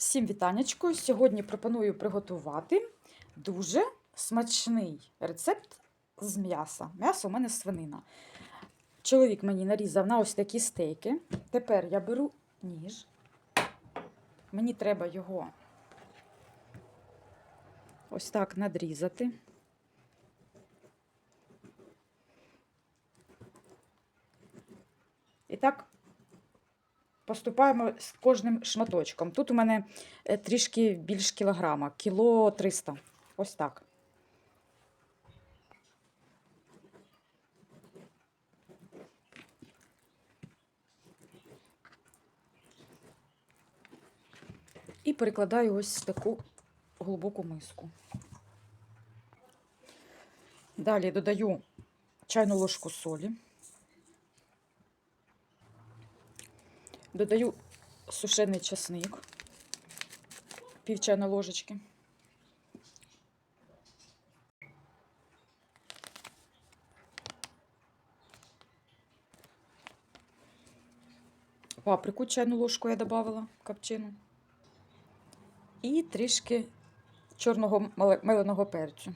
Всім вітанечко! Сьогодні пропоную приготувати дуже смачний рецепт з м'яса. М'ясо у мене свинина. Чоловік мені нарізав на ось такі стейки. Тепер я беру ніж. Мені треба його ось так надрізати. І так поступаємо з кожним шматочком. Тут у мене е, трішки більш кілограма, кіло 300. Ось так. І перекладаю ось таку глибоку миску. Далі додаю чайну ложку солі. Додаю сушений часник, пів чайної ложечки. Паприку чайну ложку я додавала копчену. І трішки чорного меле- меленого перцю.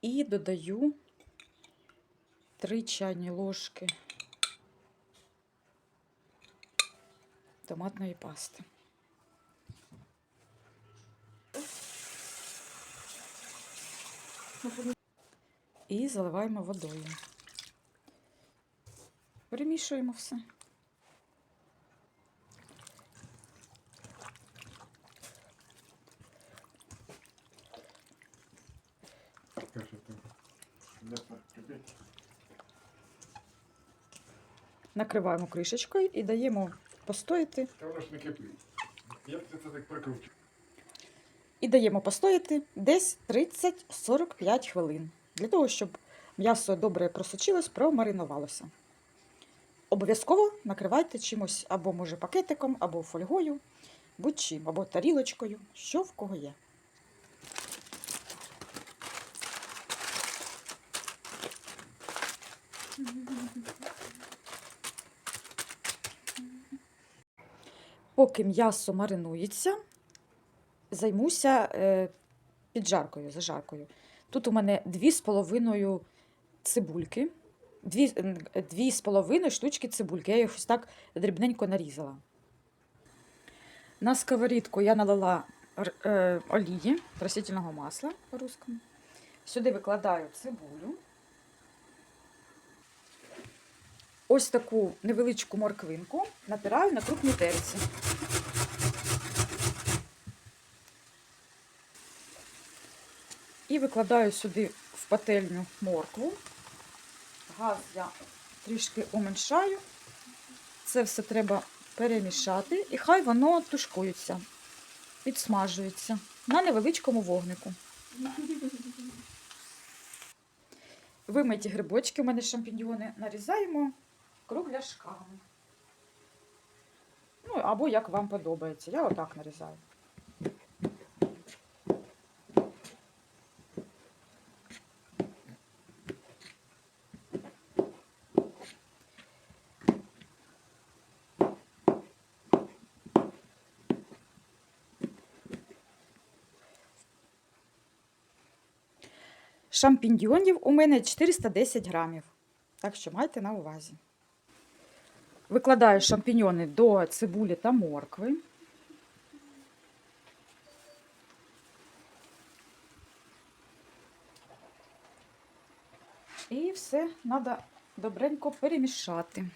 І додаю 3 чайні ложки томатної пасти. І заливаємо водою. Перемішуємо все. Накриваємо кришечкою і даємо постояти. Та воно ж не кипить. Як ти це так прикручуєш? І даємо постояти десь 30-45 хвилин. Для того, щоб м'ясо добре просочилось, промаринувалося. Обов'язково накривайте чимось або, може, пакетиком, або фольгою, будь-чим, або тарілочкою, що в кого є. Поки м'ясо маринується, займуся е, піджаркою, зажаркою. Тут у мене дві з половиною цибульки, дві, м, дві з половиною штучки цибульки. Я їх ось так дрібненько нарізала. На сковорідку я налила е, олії, растительного масла по-русскому. Сюди викладаю цибулю. Ось таку невеличку морквинку натираю на крупній терці. І викладаю сюди в пательню моркву. Газ я трішки уменьшаю. Це все треба перемішати, і хай воно тушкується, підсмажується на невеличкому вогнику. Вимиті грибочки, у мене шампіньйони, нарізаємо кругляшками. Ну, або як вам подобається. Я отак нарізаю. Шампіньйонів у мене 410 грамів. Так що майте на увазі. Викладаю шампіньйони до цибулі та моркви. І все треба добренько перемішати.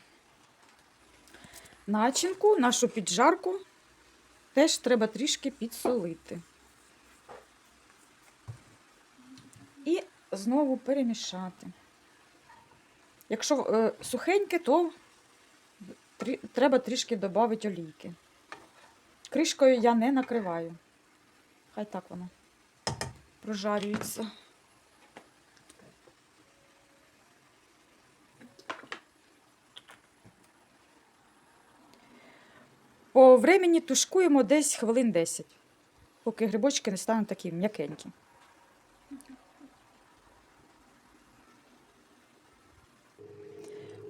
Начинку, нашу піджарку теж треба трішки підсолити. І знову перемішати. Якщо е, сухеньке, то треба трішки додати олійки. Кришкою я не накриваю. Хай так воно прожарюється. По времені тушкуємо десь хвилин 10, поки грибочки не стануть такі м'якенькі.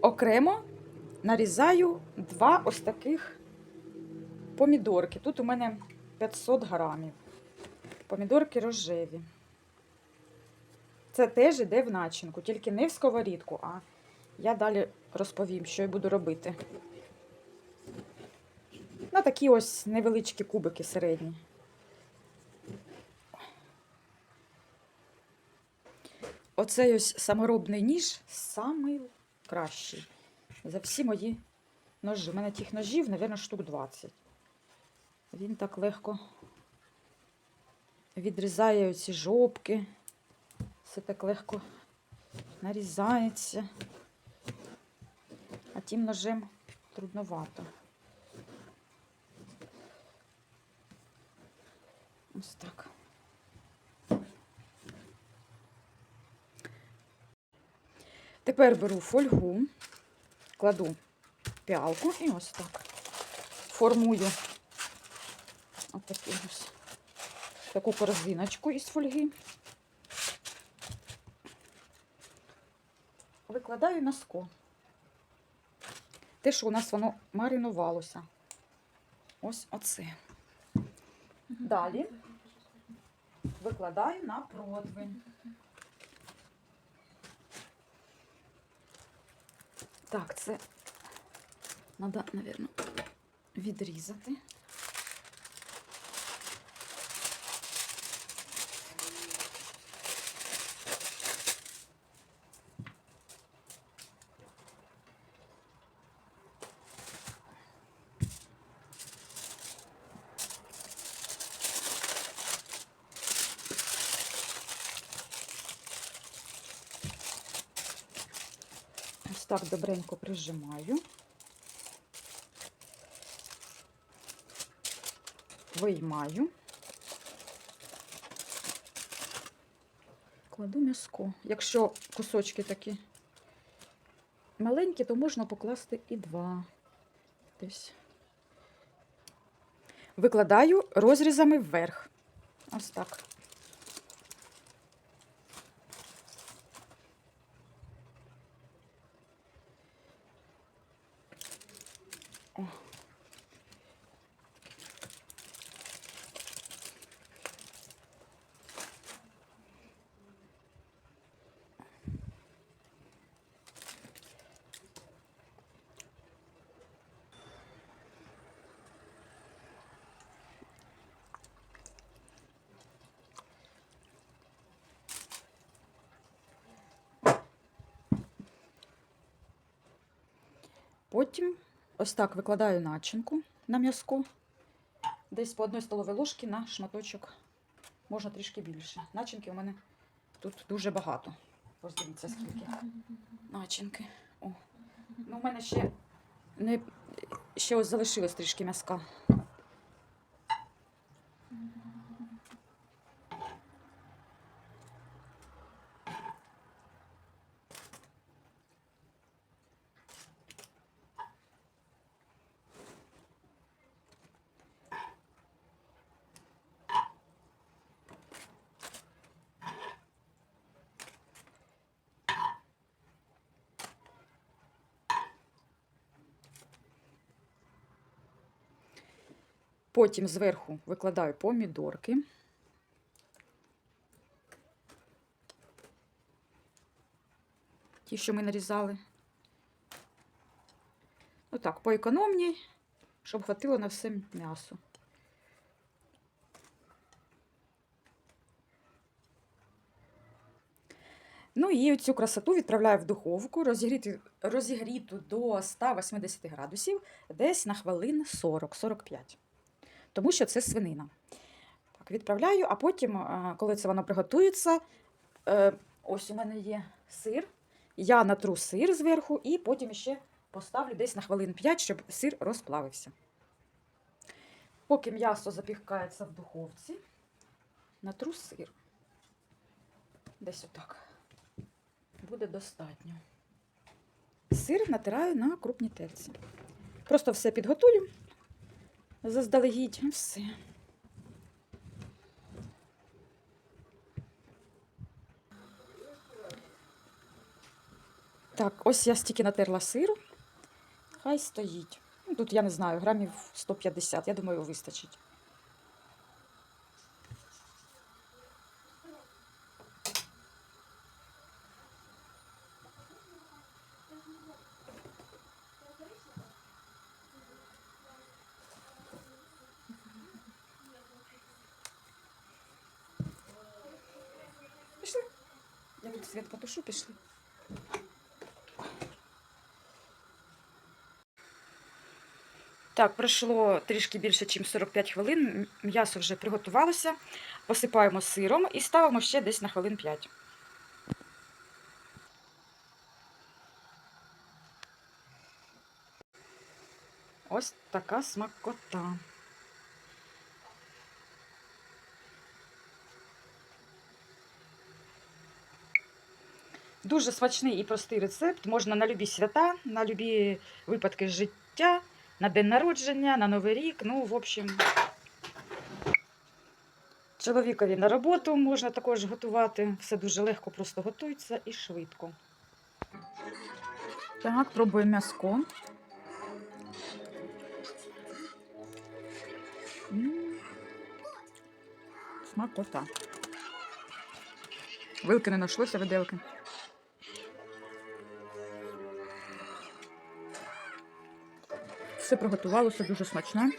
Окремо нарізаю два ось таких помідорки. Тут у мене 500 грамів. Помідорки рожеві. Це теж іде в начинку, тільки не в сковорідку, а я далі розповім, що я буду робити. На такі ось невеличкі кубики середні. Оцей ось саморобний ніж самий кращий за всі мої ножі. У мене тих ножів, мабуть, штук 20. Він так легко відрізає оці жопки. Все так легко нарізається. А тим ножем трудновато. Ось так. Тепер беру фольгу, кладу піалку і ось так формую отаку ось таку корзиночку із фольги. Викладаю на скло. Те, що у нас воно маринувалося. Ось оце. Далі викладаю на противень. Так, це треба, мабуть, відрізати. Ось так добренько прижимаю. Виймаю. Кладу м'язко. Якщо кусочки такі маленькі, то можна покласти і два. Десь. Викладаю розрізами вверх. Ось так. Потім ось так викладаю начинку на м'язку. Десь по одній столовій ложці на шматочок. Можна трішки більше. Начинки у мене тут дуже багато. Ось дивіться, скільки начинки. О. Ну, у мене ще, не, ще ось залишилось трішки м'язка. Потім зверху викладаю помідорки. Ті, що ми нарізали. Отак, по економній, щоб хватило на все м'ясо. Ну і цю красоту відправляю в духовку, розігріти, розігріту до 180 градусів, десь на хвилин 40-45 тому що це свинина. Так, відправляю, а потім, е, коли це воно приготується, е, ось у мене є сир. Я натру сир зверху і потім ще поставлю десь на хвилин 5, щоб сир розплавився. Поки м'ясо запікається в духовці, натру сир. Десь отак. Буде достатньо. Сир натираю на крупній терці. Просто все підготую заздалегідь. Все. Так, ось я стільки натерла сиру. Хай стоїть. Ну, Тут, я не знаю, грамів 150, я думаю, вистачить. Пішли. Я тут світ потушу, пішли. Так, пройшло трішки більше, ніж 45 хвилин. М'ясо вже приготувалося. Посипаємо сиром і ставимо ще десь на хвилин 5. Ось така смакота. Дуже смачний і простий рецепт. Можна на любі свята, на любі випадки життя, на день народження, на Новий рік. Ну, в общем, чоловікові на роботу можна також готувати. Все дуже легко, просто готується і швидко. Так, пробуємо м'яско. Смакота. Вилки не знайшлося виделки. Все приготувалося дуже смачне.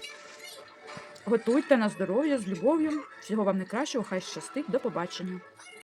Готуйте на здоров'я з любов'ю. Всього вам найкращого, хай щастить. До побачення.